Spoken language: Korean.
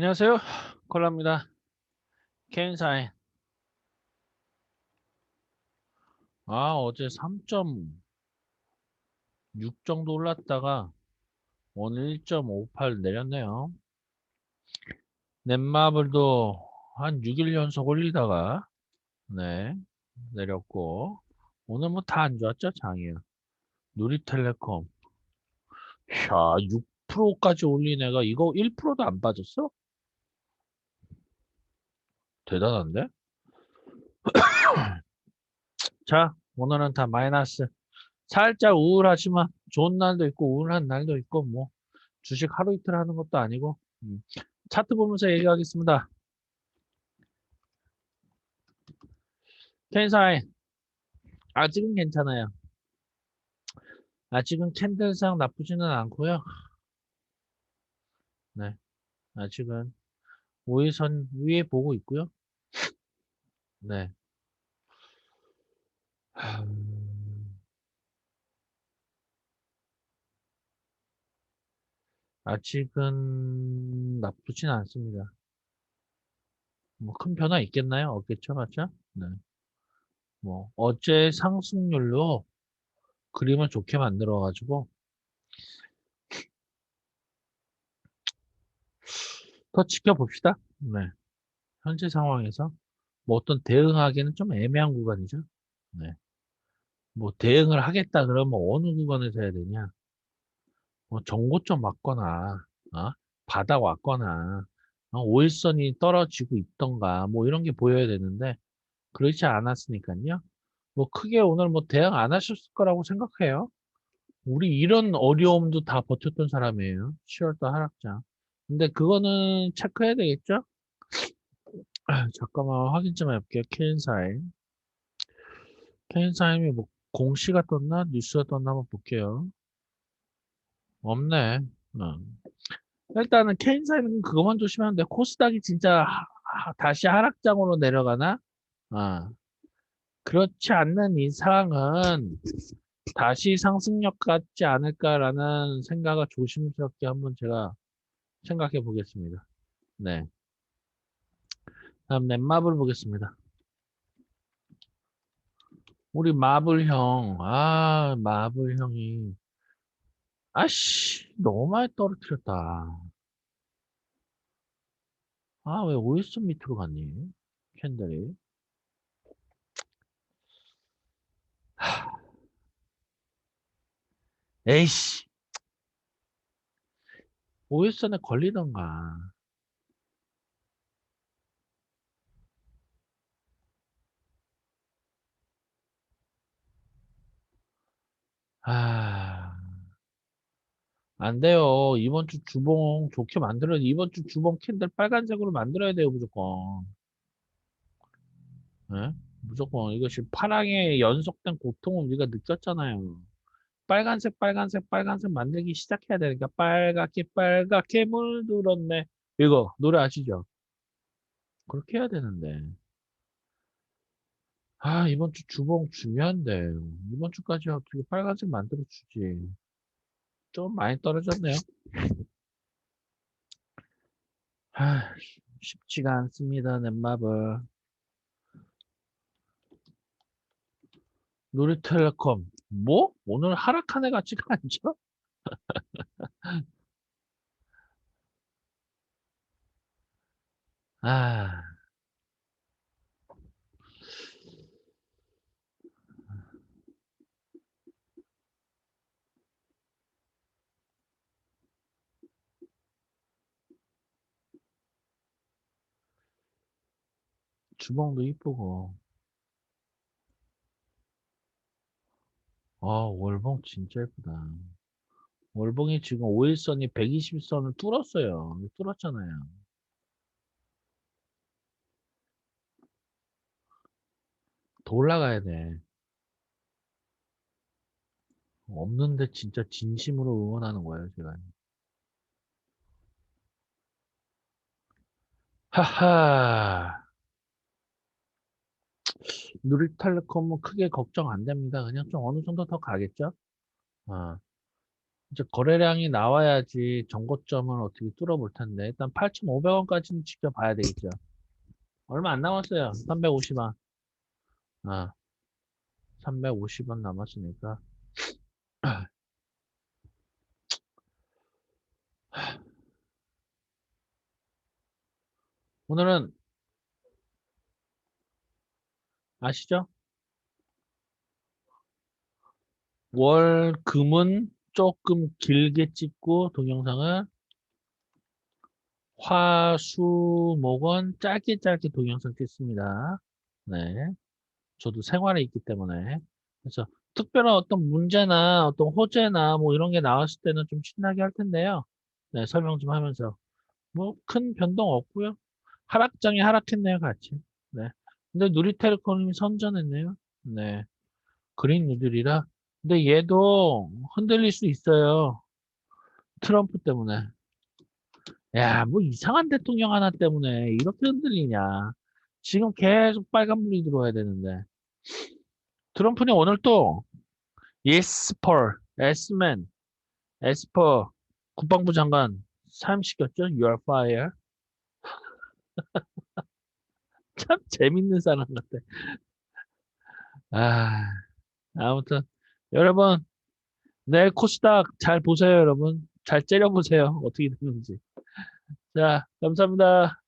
안녕하세요. 콜라입니다. 케인사인. 아, 어제 3.6 정도 올랐다가 오늘 1.58 내렸네요. 넷마블도 한 6일 연속 올리다가 네 내렸고 오늘 뭐 다 안 좋았죠 장이요. 누리텔레콤 야 6%까지 올린 애가 이거 1%도 안 빠졌어? 대단한데? 자, 오늘은 다 마이너스. 살짝 우울하지만 좋은 날도 있고 우울한 날도 있고 뭐 주식 하루 이틀 하는 것도 아니고 음. 차트 보면서 얘기하겠습니다. 캔사인 아직은 괜찮아요. 아직은 캔들상 나쁘지는 않고요. 네, 아직은 5일선 위에 보고 있고요. 네. 아직은 나쁘진 않습니다. 뭐 큰 변화 있겠나요? 없겠죠, 맞죠? 네. 뭐 어제 상승률로 그림을 좋게 만들어 가지고 더 지켜봅시다. 네. 현재 상황에서 뭐 어떤 대응하기는 좀 애매한 구간이죠. 네. 뭐 대응을 하겠다 그러면 어느 구간에서 해야 되냐? 뭐 정고점 맞거나 어? 바닥 왔거나 어? 5일선이 떨어지고 있던가 뭐 이런 게 보여야 되는데 그렇지 않았으니까요. 뭐 크게 오늘 뭐 대응 안 하셨을 거라고 생각해요. 우리 이런 어려움도 다 버텼던 사람이에요. 10월달 하락장. 근데 그거는 체크해야 되겠죠? 아, 잠깐만 확인 좀 해볼게요. 케인사임. 케인사임이 뭐 공시가 떴나? 뉴스가 떴나 한번 볼게요. 없네. 어. 일단은 케인사임은 그것만 조심하면 돼. 코스닥이 진짜 하, 하, 다시 하락장으로 내려가나? 어. 그렇지 않는 이상은 다시 상승력 같지 않을까라는 생각을 조심스럽게 한번 제가 생각해 보겠습니다. 네. 다음 넷마블 보겠습니다. 우리 마블 형, 아, 마블 형이, 아씨, 너무 많이 떨어뜨렸다. 아, 왜 OS 밑으로 갔니? 캔들이. 에이씨. OS에 걸리던가. 아, 안 돼요. 이번 주 주봉 좋게 만들어야 돼. 이번 주 주봉 캔들 빨간색으로 만들어야 돼요, 무조건. 네? 무조건 이것이 파랑의 연속된 고통을 우리가 느꼈잖아요. 빨간색, 빨간색, 빨간색 만들기 시작해야 되니까 빨갛게, 빨갛게 물들었네. 이거 노래 아시죠? 그렇게 해야 되는데. 아, 이번 주 주봉 중요한데. 이번 주까지 어떻게 빨간색 만들어 주지. 좀 많이 떨어졌네요. 아, 쉽지가 않습니다, 넷마블. 누리텔레콤. 뭐? 오늘 하락한 애 같지가 않죠? 아. 주봉도 이쁘고. 아, 월봉 진짜 예쁘다. 월봉이 지금 5일선이 120선을 뚫었어요. 뚫었잖아요. 더 올라가야 돼. 없는데 진짜 진심으로 응원하는 거예요, 제가. 하하. 누리텔레콤은 크게 걱정 안 됩니다. 그냥 좀 어느 정도 더 가겠죠? 어. 이제 거래량이 나와야지 정고점을 어떻게 뚫어볼 텐데 일단 8,500원까지는 지켜봐야 되겠죠. 얼마 안 남았어요. 350원. 아, 350원 남았으니까. 오늘은 아시죠? 월, 금은 조금 길게 찍고 동영상을 화, 수, 목은 짧게 짧게 동영상 찍습니다. 네. 저도 생활에 있기 때문에. 그래서 특별한 어떤 문제나 어떤 호재나 뭐 이런 게 나왔을 때는 좀 신나게 할 텐데요. 네, 설명 좀 하면서. 뭐 큰 변동 없고요. 하락장에 하락했네요, 같이. 네. 근데 누리텔레콤이 선전했네요. 네. 그린 누들이라. 근데 얘도 흔들릴 수 있어요. 트럼프 때문에. 야, 뭐 이상한 대통령 하나 때문에 이렇게 흔들리냐. 지금 계속 빨간불이 들어와야 되는데. 트럼프는 오늘 또 예스퍼, 에스맨, 에스퍼 국방부 장관 사임시켰죠. You are fired. 참 재밌는 사람 같아. 아, 아무튼 여러분 내일 코스닥 잘 보세요, 여러분. 잘 째려보세요. 어떻게 되는지. 자, 감사합니다.